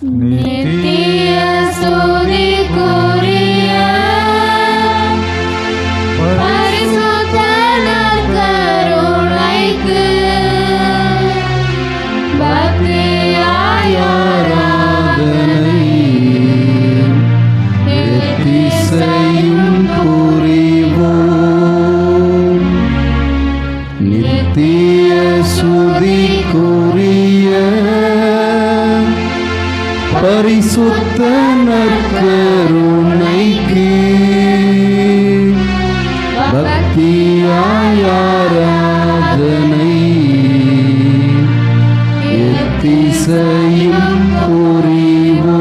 நித்திய ஸ்துதிக்குரிய பரிசுத்த நற்கருணைக்கு பக்தியாய் ஆராதனை எத்திசையும் புரிவோம் நித்திய சுதிக்குரிய பரிசுத்த நற்கருணைக்கு பக்தியாய் எத்திசையும் புரிவோம்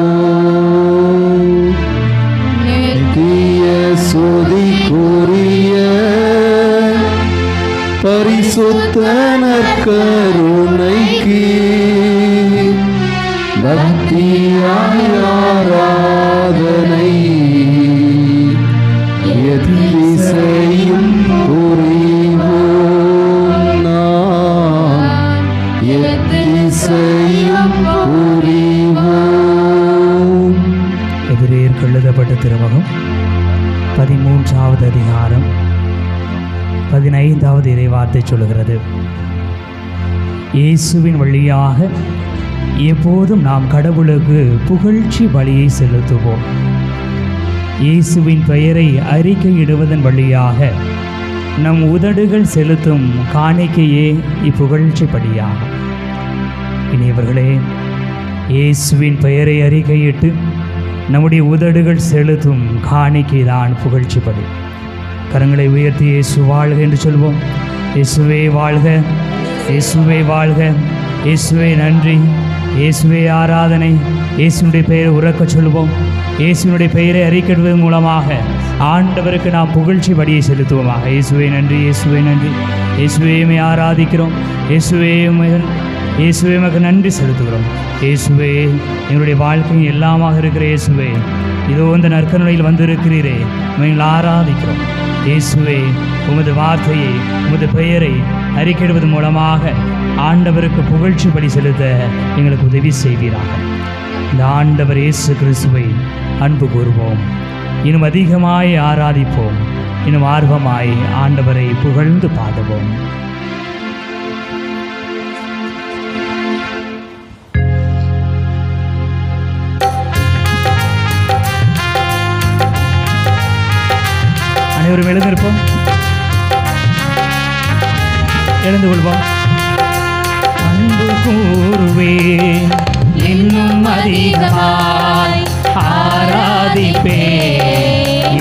நித்திய சுதிக்குரிய பரிசுத்த நற்கருணைக்கு பக்தியாய் ஆராதனை எத்திசையும் புரிவோம் நாம் எத்திசையும் புரிவோம் எதிரேற்கு கழுதப்பட்ட திருமுகம் பதிமூன்றாவது அதிகாரம் பதினைந்தாவது இறைவார்த்தை சொல்கிறது இயேசுவின் வழியாக எப்போதும் நாம் கடவுளுக்கு புகழ்ச்சி வழியை செலுத்துவோம். இயேசுவின் பெயரை அறிக்கையிடுவதன் வழியாக நம் உதடுகள் செலுத்தும் காணிக்கையே இப்புகழ்ச்சி படியாகும் இனியவர்களே இயேசுவின் பெயரை அறிக்கையிட்டு நம்முடைய உதடுகள் செலுத்தும் காணிக்கை தான் புகழ்ச்சி படி கரங்களை உயர்த்தி இயேசு வாழ்க என்று சொல்வோம். இயேசுவே வாழ்க இயேசுவே வாழ்க இயேசுவே நன்றி. இயேசுவே ஆராதனை இயேசுனுடைய பெயரை உறக்க சொல்வோம். இயேசுனுடைய பெயரை அறிக்கிடுவதன் மூலமாக ஆண்டவருக்கு நாம் புகழ்ச்சி படியை செலுத்துவோமாக. இயேசுவே நன்றி இயேசுவே நன்றி. இயேசுவையுமே ஆராதிக்கிறோம். இயேசுவே இயேசுவே மக்கு நன்றி செலுத்துகிறோம். இயேசுவே எங்களுடைய வாழ்க்கையின் எல்லாமாக இருக்கிற இயேசுவே இதோ இந்த நற்கருணையில் வந்திருக்கிறீரே. நீங்கள் ஆராதிக்கிறோம். இயேசுவே உமது வார்த்தையை உமது பெயரை அறிக்கிடுவது மூலமாக ஆண்டவருக்கு புகழ்ச்சி படி செலுத்த எங்களுக்கு உதவி செய்வீராக. இந்த ஆண்டவர் இயேசு கிறிஸ்துவை அன்பு கூறுவோம். இன்னும் அதிகமாய் ஆராதிப்போம். இன்னும் ஆர்வமாய் ஆண்டவரை புகழ்ந்து பாடுவோம். அனைவரும் எழுந்திருப்போம். எழுந்து கொள்வோம். அன்பு கூறுவேன் இன்னும் அதிகமாய் ஆராதிப்பேன்.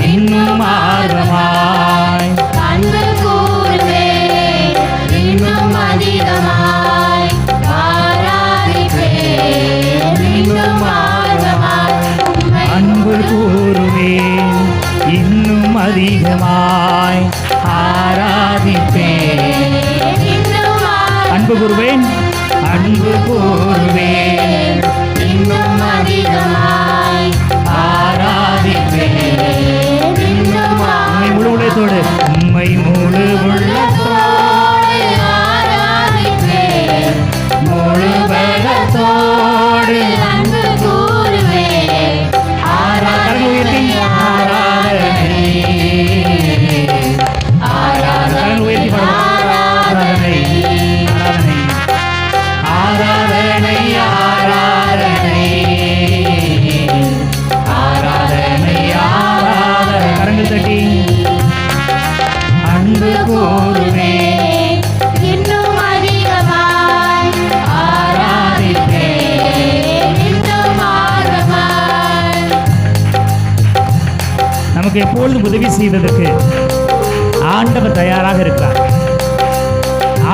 இன்னும் ஆர்வமாய் தட்டி அன்பு கூறுவே இன்னும் அதிகமாய் ஆராதிப்பேன். இன்னும் ஆர்வமாய் நமக்கு எப்பொழுதும் உதவி செய்வதற்கு ஆண்டவர் தயாராக இருக்கிறார்.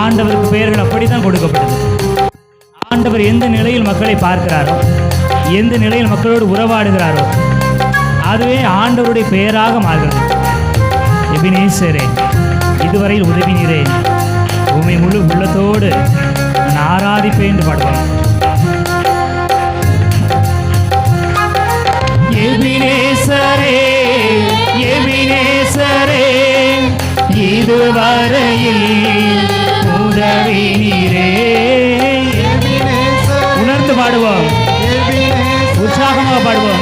ஆண்டவருக்கு பெயர்கள் அப்படித்தான் கொடுக்கப்பட்டது ஆண்டவர் எந்த நிலையில் மக்களை பார்க்கிறாரோ எந்த நிலையில் மக்களோடு உறவாடுகிறாரோ அதுவே ஆண்டவருடைய பெயராக மாறுகிறது. எபினேசரே இதுவரையில் உதவினீரே. உமை முழு உள்ளத்தோடு நான் ஆராதிப்பேன் என்று பாடுவார் எபினேசரே எபினேசரே இதுவரையில் உதவி நீரே உணர்ந்து பாடுவோம். இதுவரையில் உதவினீரே.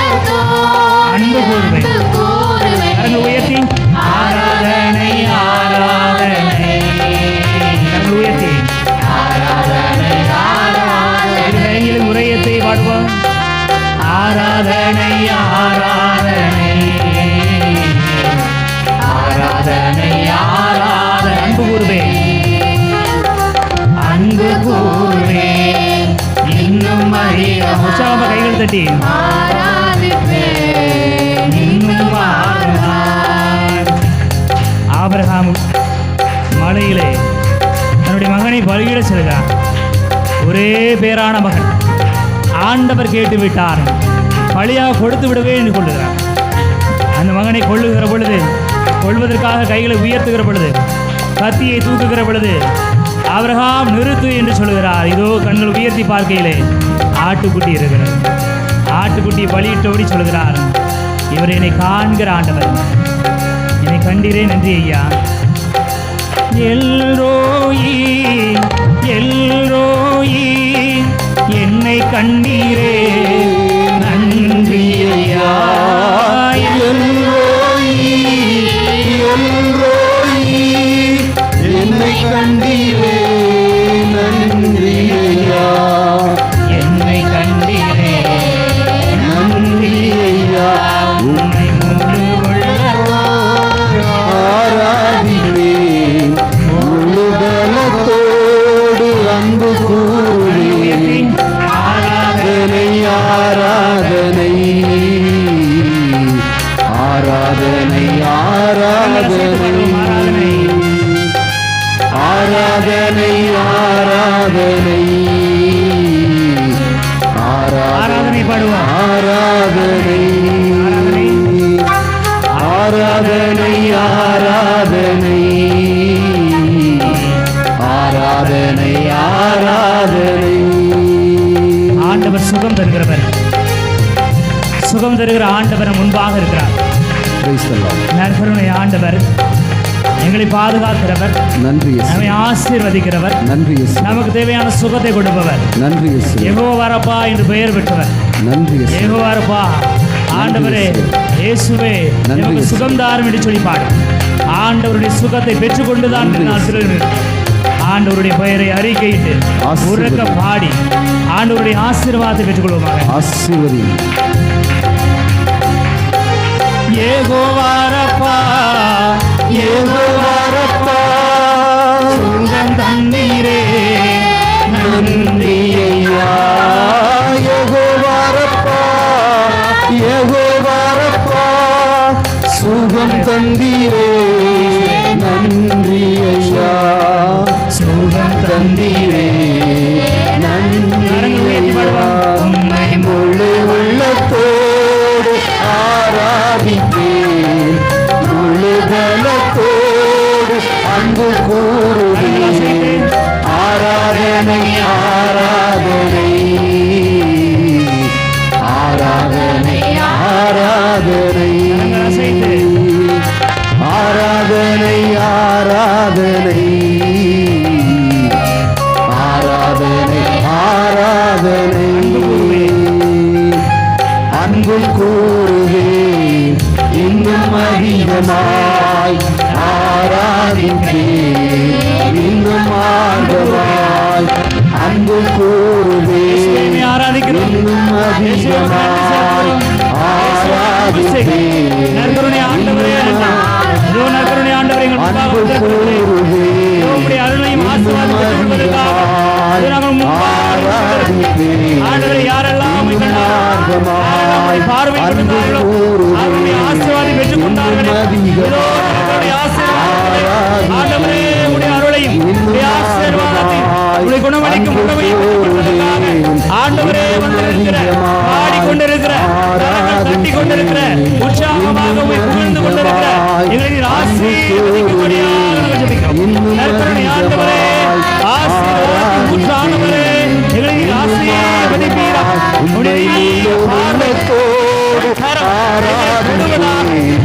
உற்சாகமா கைகள் தட்டி. ஆபிரகாம் மலையிலே தன்னுடைய மகனை பலியிட செல்கிறார். ஒரே பேரான மகன். ஆண்டவர் கேட்டு விட்டார் பழியாக கொடுத்து விடவே என்று கொள்ளுகிறார். அந்த மகனை கொள்ளுகிற பொழுது கொள்வதற்காக கைகளை உயர்த்துகிற பொழுது கத்தியை தூக்குகிற பொழுது ஆபிரகாம் நிறுத்து என்று சொல்கிறார். இதோ கண்கள் உயர்த்தி பார்க்கையிலே. ஆட்டுக்குட்டி இருக்கிறது. ஆட்டுக்குட்டி பலியிட்டபடி சொல்கிறார். இவர் என்னை காண்கிற ஆண்டவர். என்னை கண்டீரே நன்றி ஐயா. எல்ரோயி எல்ரோயி என்னை கண்டீரே ஆராதனை. ஆராதனை ஆராதனை. ஆராதனை ஆராதனை. ஆண்டவர் சுகம் தருகிறவர். சுகம் தருகிற ஆண்டவர் முன்பாக இருக்கிறார். ஆண்டவர். எங்களை பாதுகாக்கிறவர் நன்றி. நம்மை ஆசீர்வதிக்கிறவர் நன்றி. நமக்கு தேவையான சுகத்தை கொடுப்பவர் நன்றி. எகோவாரப்பா என்று பெயர் பெற்றவர் நன்றி இயேசு. ஏகோவாரப்பா ஆண்டவரே இயேசுவே நமக்கு. சுகம் தாரும் என்று சொல்லி பாடு ஆண்டவருடைய சுகத்தை பெற்றுக்கொண்டுதான் நான். திரும்புகிறேன். ஆண்டவருடைய பெயரை அறிக்கையிட்டு. உறக்க பாடி ஆண்டவருடைய ஆசீர்வாதத்தை பெற்றுக்கொள்வோமாக ஆசீர்வதி in the ஆராதனை ஆராதனை ஆராதனை. அன்பு கூறுவேன் இன்னும் அதிகமாய் ஆராதிப்பேன் இன்னும் ஆர்வமாய் அன்பு ஆராதிக்கிறோம் இன்னும் அதிகமாய் ஆராதிப்பேன் ஆண்டவரை யாரெல்லாம் பார்வை ஆசீர்வாதம் பெற்றுக் கொண்டார்கள் குணமளிக்கும் ஆண்டவரே பாடிக்கொண்டிருக்கிற கட்டி கொண்டிருக்கிற உற்சாகமாக புகழ்ந்து கொண்டிருக்கிற எங்களின்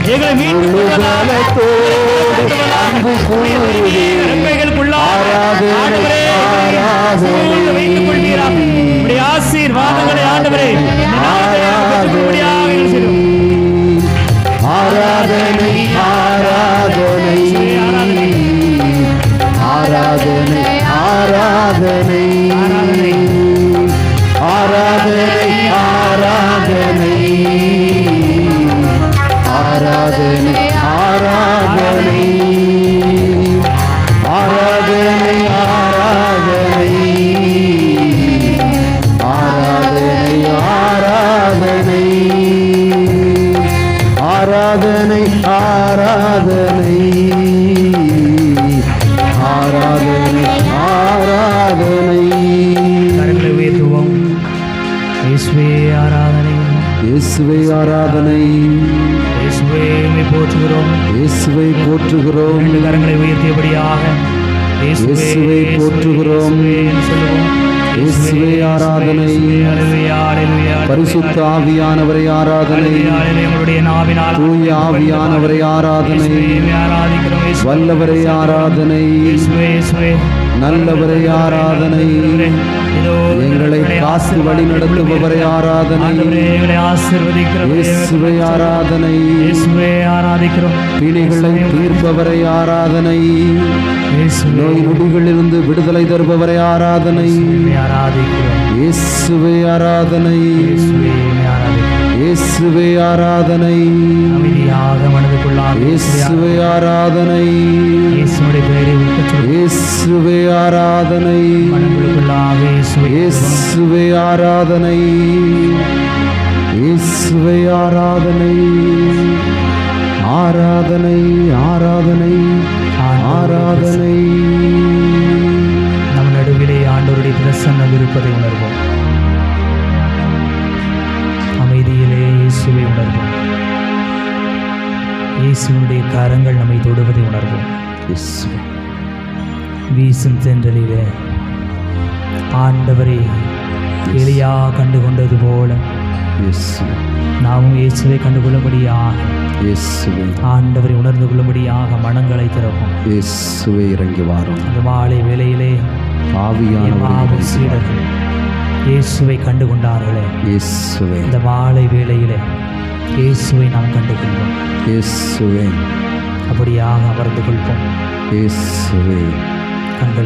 எங்களை மீண்டும் ஆராதனை ஆராதனை வைத்துக் கொள்வீராக இயேசுவே ஆராதனை. இயேசுவே போற்றுகிறோம். இயேசுவை போற்றுகிறோம். இரண்டு கரங்களை உயர்த்தியபடியாக இயேசுவை போற்றுகிறோம். இயேசுவே ஆராதனை. பரிசுத்த ஆவியானவரை ஆராதனை. தூய ஆவியானவரை ஆராதனை. வல்லவரை ஆராதனை. நல்லவரை ஆராதனை. எங்களை காத்து வழி நடத்துபவரை ஆராதனை. இயேசுவை ஆராதனை. இயேசுவே ஆராதிக்கிறோம். பிணிகளை தீர்ப்பவரை ஆராதனை. நோய் நொடிகளிலிருந்து விடுதலை தருபவரை ஆராதனை. இயேசுவை ஆராதனை. இயேசுவே ஆராதனை. அமைதியாக மனதுக்குள்ளாக இயேசுவை ஆராதனை. இயேசுடைய பெயரை இயேசுவை ஆராதனை. மனங்களுக்குள்ளாக இயேசுவை ஆராதனை. இயேசுவை ஆராதனை. ஆராதனை ஆராதனை. உணர்வோம். வீசும் தென்றலிலே ஆண்டவரை எளியா கண்டு கொண்டது போல நாமும் இயேசுவை கண்டுகொள்ளும்படியாக. ஆண்டவரை உணர்ந்து கொள்ளும்படியாக மனங்களை திறப்போம். இயேசுவே இறங்கி வாரும். அந்த மாலை வேளையிலே இறங்கி சீடர்கள் இயேசுவை கண்டு கொண்டார்களே இயேசுவே. இந்த மாலை வேளையிலே இயேசுவை நாம் கண்டு கொள்வோம் இயேசுவே. அப்படியாக அமர்ந்து கொள்வோம் கண்கள்